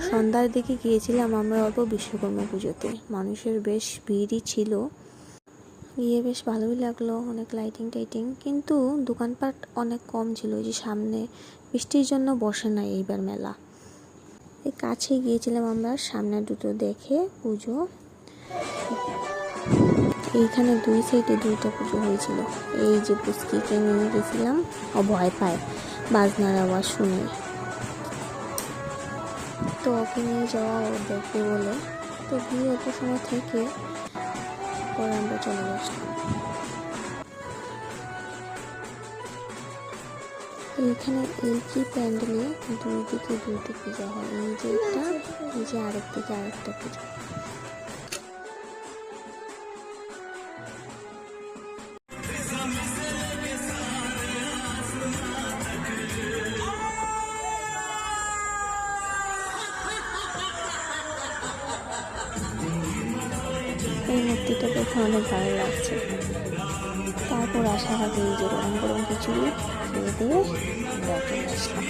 সন্ধ্যার দিকে গিয়েছিলাম আমরা অল্প বিশ্বকর্মা পুজোতে। মানুষের বেশ ভিড়ই ছিল। গিয়ে বেশ ভালোই লাগল, অনেক লাইটিং টাইটিং। কিন্তু দোকানপাট অনেক কম ছিল যে সামনে বৃষ্টির জন্য বসে না এইবার মেলা। এই কাছে গিয়েছিলাম আমরা, সামনে দুটো দেখে পুজো। এইখানে দুই সাইডে দুইটা পুজো হয়েছিল। এই যে পুস্কিকে নিয়ে গেছিলাম, ও ভয় পায়, বাজনার আওয়াজ শুনে। তো ওকে নিয়ে যাওয়া ও দেখবে বলে তো গিয়ে অত সময় থেকে পরে আমরা চলে গেছিলাম এইখানে এই কি প্যান্ডেলে দুই দিকে দুইটা পূজা হয়। এই যে একটা, এই যে আরেক দিকে আরেকটা পূজা। মূর্তিটা দেখে অনেক ভালো লাগছে। তারপর আসার আগে গরম গরম খিচুড়ি খেয়ে দিয়ে আমরা আসলাম